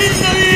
Hitler'i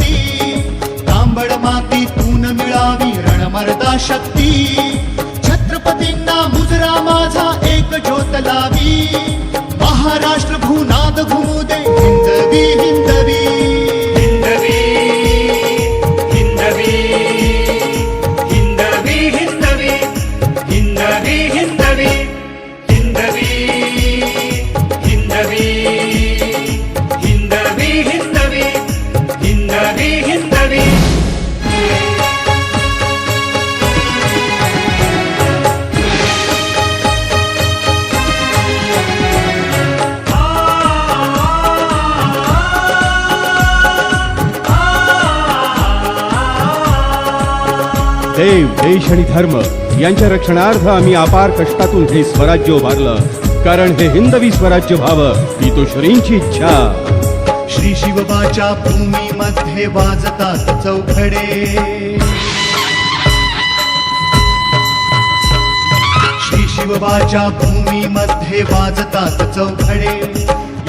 शक्ती. तांबड मातीतून मिळावी रणमर्दा शक्ती. छत्रपतींना मुजरा माझा एक ज्योत लावी. महाराष्ट्र भूनाद हिंदवी हिंदवी देव देश आणि धर्म यांच्या रक्षणार्थ आम्ही अपार कष्टातून हे स्वराज्य उभारलं. कारण हे हिंदवी स्वराज्य व्हावं ही तो श्रींची इच्छा. श्री शिवबाच्या भूमीमध्ये वाजतात चौखडे. श्री शिवबाच्या भूमीमध्ये वाजतात चौखडे.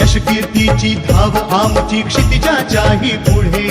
यशकीर्तीची धाव आमची क्षितिजाच्याही पुढे.